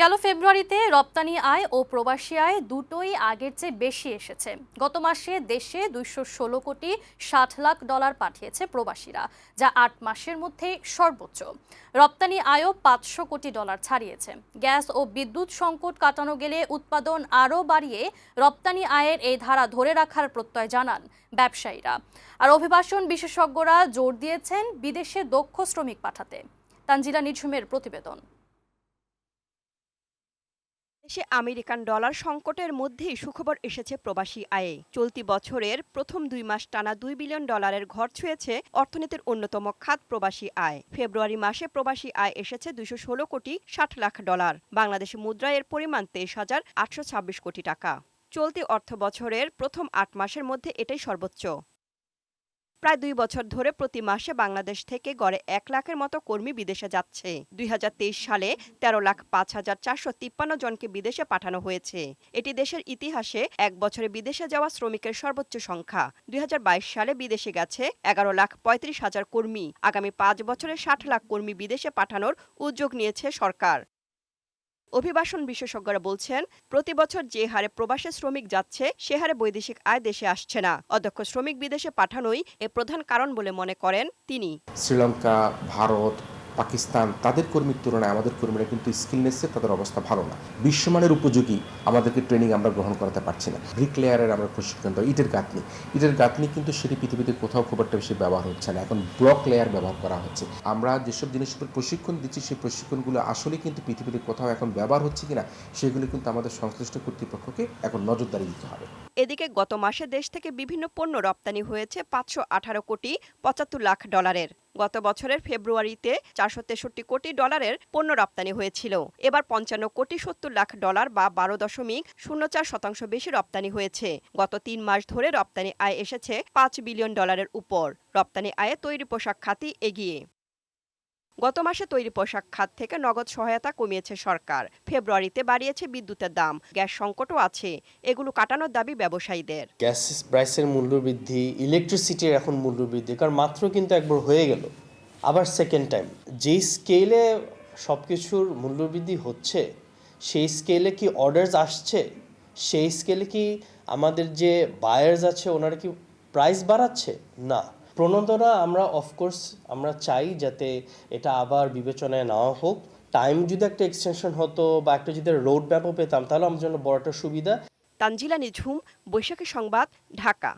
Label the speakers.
Speaker 1: গেল ফেব্রুয়ারিতে রপ্তানি আয় ও প্রবাসী আয় দুটোই আগের চেয়ে বেশি এসেছে। গত মাসে দেশে দুইশো ষোলো কোটি ষাট লাখ ডলার পাঠিয়েছে প্রবাসীরা, যা আট মাসের মধ্যে সর্বোচ্চ। রপ্তানি আয়ও পাঁচশো কোটি ডলার ছাড়িয়েছে। গ্যাস ও বিদ্যুৎ সংকট কাটানো গেলে উৎপাদন আরও বাড়িয়ে রপ্তানি আয়ের এই ধারা ধরে রাখার প্রত্যয় জানান ব্যবসায়ীরা। আর অভিবাসন বিশেষজ্ঞরা জোর দিয়েছেন বিদেশে দক্ষ শ্রমিক পাঠাতে। তানজিলা নিঝুমের প্রতিবেদন।
Speaker 2: দেশে আমেরিকান ডলার সংকটের মধ্যেই সুখবর এসেছে প্রবাসী আয়ে। চলতি বছরের প্রথম দুই মাস টানা দুই বিলিয়ন ডলারের ঘর ছুঁয়েছে অর্থনীতির অন্যতম খাত প্রবাসী আয়। ফেব্রুয়ারি মাসে প্রবাসী আয় এসেছে দুইশো ষোলো কোটি ষাট লাখ ডলার। বাংলাদেশে মুদ্রায় এর পরিমাণ তেইশ হাজার আটশো ছাব্বিশ কোটি টাকা। চলতি অর্থ বছরের প্রথম আট মাসের মধ্যে এটাই সর্বোচ্চ। প্রায় দুই বছর ধরে প্রতি মাসে বাংলাদেশ থেকে গড়ে এক লাখের মতো কর্মী বিদেশে যাচ্ছে। দুই হাজার তেইশ সালে তেরো লাখ পাঁচ হাজার চারশো তিপ্পান্ন জনকে বিদেশে পাঠানো হয়েছে। এটি দেশের ইতিহাসে এক বছরে বিদেশে যাওয়া শ্রমিকের সর্বোচ্চ সংখ্যা। দুই হাজার বাইশ সালে বিদেশে গেছে এগারো লাখ পঁয়ত্রিশ হাজার কর্মী। আগামী পাঁচ বছরে ষাট লাখ কর্মী বিদেশে পাঠানোর উদ্যোগ নিয়েছে সরকার। অভিবাসন বিশেষজ্ঞরা বলছেন, প্রতি বছর যে হারে প্রবাসে শ্রমিক যাচ্ছে, সে হারে বৈদেশিক আয় দেশে আসছে না। অধ্যক্ষ শ্রমিক বিদেশে পাঠানোই এ প্রধান কারণ বলে মনে করেন তিনি।
Speaker 3: শ্রীলঙ্কা, ভারত পাকিস্তান তাদের কর্মীর তুলনায় আমাদের কর্মীরা কিন্তু স্কিলনেসে তাদের অবস্থা ভালো না। বিশ্বমানের উপযোগী আমাদেরকে ট্রেনিং আমরা গ্রহণ করাতে পারছি না। ব্রিক লেয়ারের আমরা প্রশিক্ষণ দেওয়া ইটের গাঁথনি। ইটের গাঁথনি কিন্তু সেটি পৃথিবীতে কোথাও খুব একটা বেশি ব্যবহার হচ্ছে না। এখন ব্লক লেয়ার ব্যবহার করা হচ্ছে। আমরা যেসব উপর প্রশিক্ষণ দিচ্ছি, সেই প্রশিক্ষণগুলো আসলে কিন্তু পৃথিবীতে কোথাও এখন ব্যবহার হচ্ছে কিনা, সেগুলো কিন্তু আমাদের সংশ্লিষ্ট কর্তৃপক্ষকে এখন নজরদারি দিতে হবে।
Speaker 2: এদিকে গত মাসে দেশ থেকে বিভিন্ন পণ্য রপ্তানি হয়েছে পাঁচশো আঠারো কোটি পঁচাত্তর লাখ ডলারের গত বছরের ফেব্রুয়ারিতে চারশো তেষট্টি কোটি ডলারের পণ্য রপ্তানি হয়েছিল। এবার পঞ্চান্ন কোটি সত্তর লাখ ডলার বা বারো দশমিক শূন্য চার শতাংশ বেশি রপ্তানি হয়েছে। গত তিন মাস ধরে রপ্তানি আয় এসেছে পাঁচ বিলিয়ন ডলারের উপর। রপ্তানি আয়ে তৈরি পোশাক খাতি এগিয়ে। গত মাসে তৈরি পোশাক খাত থেকে নগদ সহায়তা কমিয়েছে সরকার। ফেব্রুয়ারিতে বাড়িয়েছে বিদ্যুতের দাম। গ্যাস সংকটও আছে। এগুলো কাটানোর দাবি ব্যবসায়ীদের।
Speaker 4: গ্যাস প্রাইসের মূল্য বৃদ্ধি ইলেকট্রিসিটির এখন মূল্য বৃদ্ধি কারণ মাত্র কিন্তু একবার হয়ে গেল। আবার সেকেন্ড টাইম যেই স্কেলে সব কিছুর মূল্যবৃদ্ধি হচ্ছে, সেই স্কেলে কি অর্ডার্স আসছে? সেই স্কেলে কি আমাদের যে বায়ার্স আছে, ওনারা কি প্রাইস বাড়াচ্ছে? না। প্রণোদনা আমরা অফকোর্স আমরা চাই যাতে এটা আবার বিবেচনায় নেওয়া হোক। টাইম যদি একটা এক্সটেনশন হতো বা একটা যদি রোড ম্যাপও পেতাম, তাহলে আমার জন্য বড় একটা সুবিধা।
Speaker 2: তানজিলা নিঝুম, বৈশাখী সংবাদ, ঢাকা।